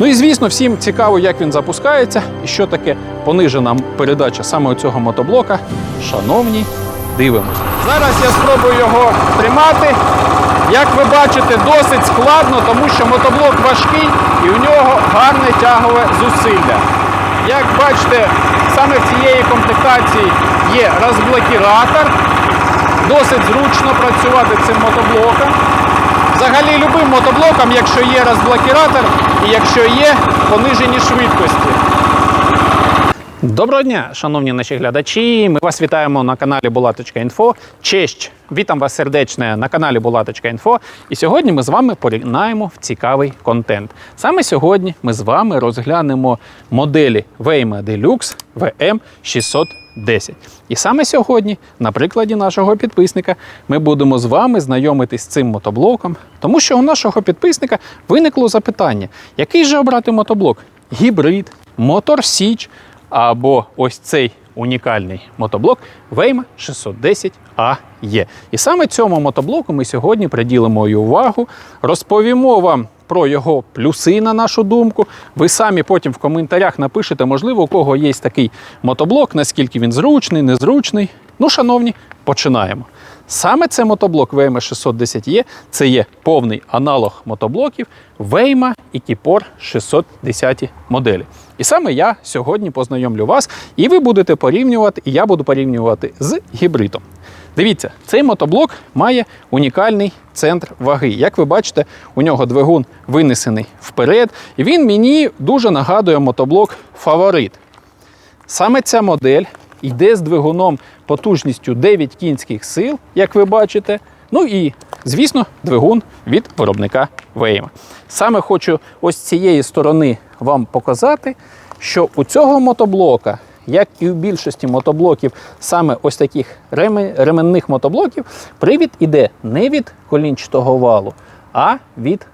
Ну і звісно, всім цікаво, як він запускається і що таке понижена передача саме цього мотоблока. Шановні, дивимось. Зараз я спробую його тримати. Як ви бачите, досить складно, тому що мотоблок важкий і у нього гарне тягове зусилля. Як бачите, саме в цієї комплектації є розблокіратор. Досить зручно працювати цим мотоблоком. Взагалі любим мотоблоком, якщо є розблокіратор і якщо є понижені швидкості. Доброго дня, шановні наші глядачі. Ми вас вітаємо на каналі Булаточка.Інфо. Честь, вітам вас сердечне на каналі Булаточка.Інфо. І сьогодні ми з вами порівняємо в цікавий контент. Саме сьогодні ми з вами розглянемо моделі Waymo Deluxe VM610. І саме сьогодні, на прикладі нашого підписника, ми будемо з вами знайомитись з цим мотоблоком, тому що у нашого підписника виникло запитання: який же обрати мотоблок? Гібрид, Мотор Січ або ось цей унікальний мотоблок Waymo 610AE. І саме цьому мотоблоку ми сьогодні приділимо і увагу, розповімо вам. Про його плюси, на нашу думку. Ви самі потім в коментарях напишете, можливо, у кого є такий мотоблок, наскільки він зручний, незручний. Ну, шановні, починаємо. Саме це мотоблок VMA 610E це є повний аналог мотоблоків Waymo і Kipor 610 моделі. І саме я сьогодні познайомлю вас, і ви будете порівнювати, і я буду порівнювати з гібридом. Дивіться, цей мотоблок має унікальний центр ваги. Як ви бачите, у нього двигун винесений вперед, і він мені дуже нагадує мотоблок Фаворит. Саме ця модель йде з двигуном потужністю 9 кінських сил, як ви бачите. Ну і, звісно, двигун від виробника Waymo. Саме хочу ось з цієї сторони вам показати, що у цього мотоблока, як і у більшості мотоблоків, саме ось таких ременних мотоблоків, привід іде не від колінчатого валу, а від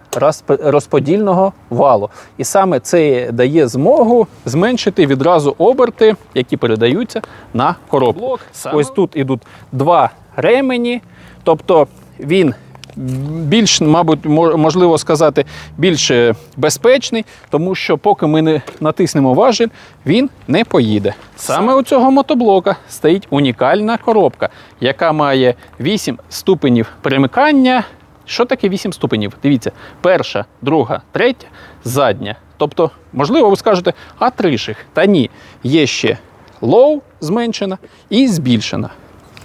розподільного валу. І саме це дає змогу зменшити відразу оберти, які передаються на коробку. Ось тут ідуть два ремені, тобто він більш, мабуть, можливо сказати, більш е, безпечний, тому що поки ми не натиснемо важіль, він не поїде. Саме у цього мотоблока стоїть унікальна коробка, яка має 8 ступенів перемикання. Що таке 8 ступенів? Дивіться, перша, друга, третя, задня. Тобто, можливо, ви скажете, а три ж їх. Та ні, є ще low зменшена і збільшена.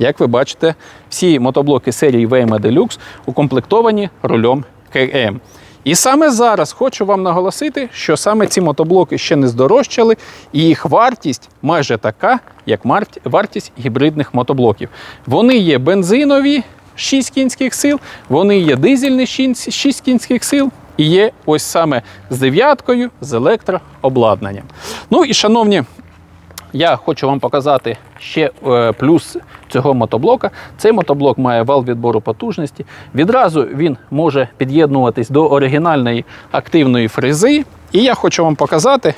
Як ви бачите, всі мотоблоки серії VMA Deluxe укомплектовані рулем КМ. І саме зараз хочу вам наголосити, що саме ці мотоблоки ще не здорожчали, і їх вартість майже така, як вартість гібридних мотоблоків. Вони є бензинові 6 кінських сил, вони є дизельні 6 кінських сил, і є ось саме з дев'яткою з електрообладнанням. Ну і шановні я хочу вам показати ще е, плюс цього мотоблока. Цей мотоблок має вал відбору потужності. Відразу він може під'єднуватись до оригінальної активної фрези. І я хочу вам показати,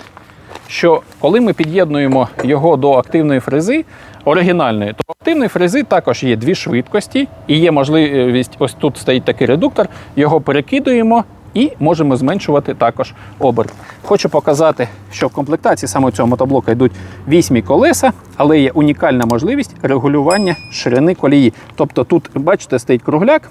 що коли ми під'єднуємо його до активної фрези оригінальної, то активної фрези також є дві швидкості, і є можливість, ось тут стоїть такий редуктор, його перекидуємо. І можемо зменшувати також оберт. Хочу показати, що в комплектації саме цього мотоблока йдуть вісьмі колеса, але є унікальна можливість регулювання ширини колії. Тобто тут, бачите, стоїть кругляк,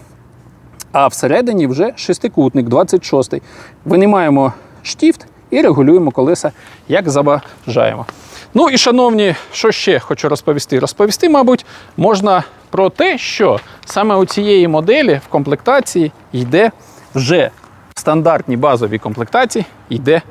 а всередині вже шестикутник, 26-й. Винімаємо штіфт і регулюємо колеса, як забажаємо. Ну і, шановні, що ще хочу розповісти? Розповісти, мабуть, можна про те, що саме у цієї моделі в комплектації йде вже в стандартній базовій комплектації йде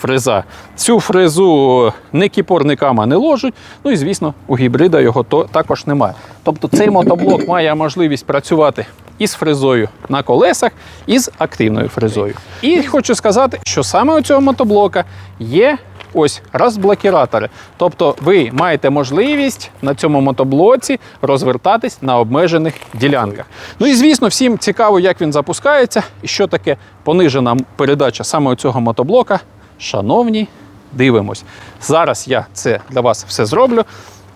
фреза. Цю фрезу не кіпорниками не ложать. Ну і звісно, у гібрида його то також немає. Тобто цей мотоблок має можливість працювати із фрезою на колесах, і з активною фрезою. І хочу сказати, що саме у цього мотоблока є ось розблокіратори. Тобто ви маєте можливість на цьому мотоблоці розвертатись на обмежених ділянках. Ну і звісно, всім цікаво, як він запускається і що таке понижена передача саме цього мотоблока. Шановні, дивимось. Зараз я це для вас все зроблю.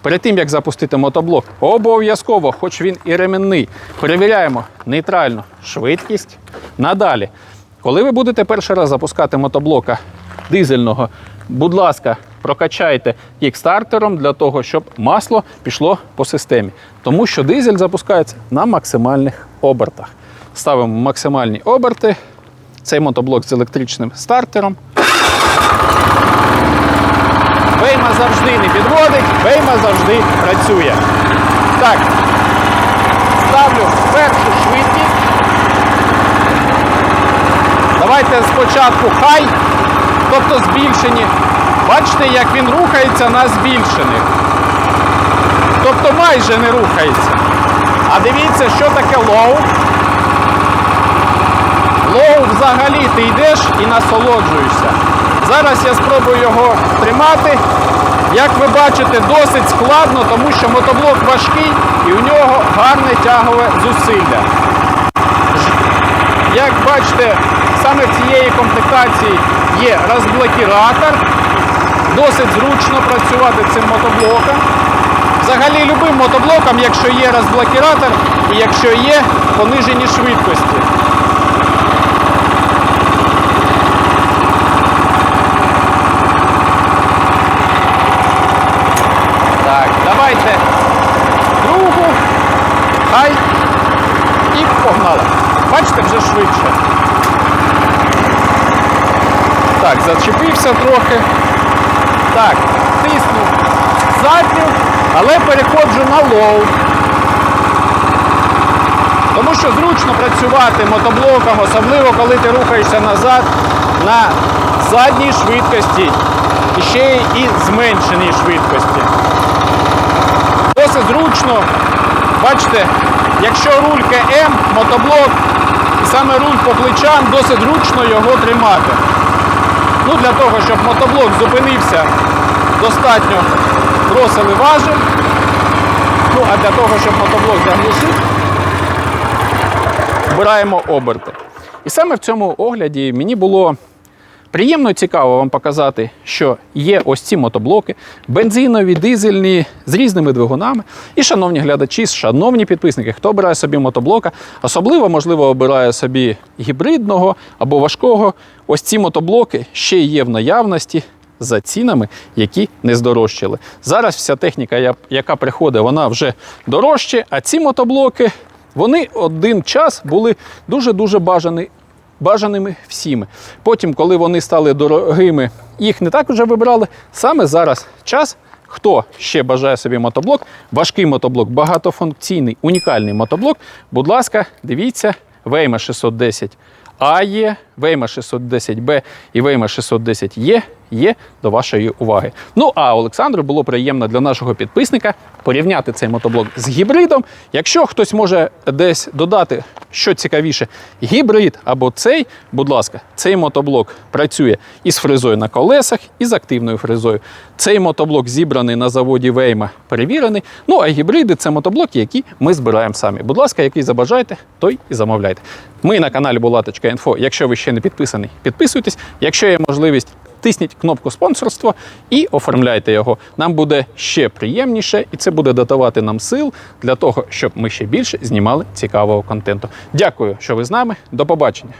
Перед тим, як запустити мотоблок, обов'язково, хоч він і ременний, перевіряємо нейтральну швидкість. Надалі, коли ви будете перший раз запускати мотоблока дизельного, будь ласка, прокачайте кікстартером для того, щоб масло пішло по системі. Тому що дизель запускається на максимальних обертах. Ставимо максимальні оберти. Цей мотоблок з електричним стартером. Вейма завжди не підводить, вейма завжди працює. Так, ставлю першу швидкість. Давайте спочатку хай, тобто збільшені. Бачите, як він рухається на збільшених. Тобто майже не рухається. А дивіться, що таке лоу. Лоу взагалі ти йдеш і насолоджуєшся. Зараз я спробую його тримати. Як ви бачите, досить складно, тому що мотоблок важкий і у нього гарне тягове зусилля. Як бачите, саме в цієї комплектації є розблокіратор. Досить зручно працювати цим мотоблоком. Взагалі любим мотоблоком, якщо є розблокіратор і якщо є понижені швидкості. Так, давайте другу, хай і погнали. Бачите, вже швидше. Так, зачепився трохи. Так, тисну задню, але переходжу на лоу. Тому що зручно працювати мотоблоком, особливо коли ти рухаєшся назад на задній швидкості і ще і зменшеній швидкості. Досить зручно. Бачите, якщо руль КМ, мотоблок, і саме руль по плечам, досить зручно його тримати. Ну, Для того, щоб мотоблок зупинився, достатньо бросили важель. Ну, а для того, щоб мотоблок заглушив, вбираємо оберти. І саме в цьому огляді мені було приємно цікаво вам показати, що є ось ці мотоблоки, бензинові, дизельні, з різними двигунами. І, шановні глядачі, шановні підписники, хто обирає собі мотоблока, особливо, можливо, обирає собі гібридного або важкого. Ось ці мотоблоки ще є в наявності. За цінами, які не здорожчали. Зараз вся техніка, яка приходить, вона вже дорожче, а ці мотоблоки вони один час були дуже-дуже бажані, бажаними всіми. Потім, коли вони стали дорогими, їх не так вже вибрали. Саме зараз час. Хто ще бажає собі мотоблок, важкий мотоблок, багатофункційний, унікальний мотоблок, будь ласка, дивіться, Вейма 610 А є, Вейма 610Б і Вейма 610 є, є до вашої уваги. Ну а Олександру було приємно для нашого підписника порівняти цей мотоблок з гібридом. Якщо хтось може десь додати, що цікавіше, гібрид або цей, будь ласка, цей мотоблок працює із фрезою на колесах, і з активною фрезою. Цей мотоблок зібраний на заводі Вейма, перевірений. Ну а гібриди це мотоблоки, які ми збираємо самі. Будь ласка, який забажаєте, той і замовляйте. Ми на каналі Булаточка.Інфо. Якщо ви ще не підписаний, підписуйтесь. Якщо є можливість, тисніть кнопку спонсорство і оформляйте його. Нам буде ще приємніше, і це буде додавати нам сил для того, щоб ми ще більше знімали цікавого контенту. Дякую, що ви з нами. До побачення.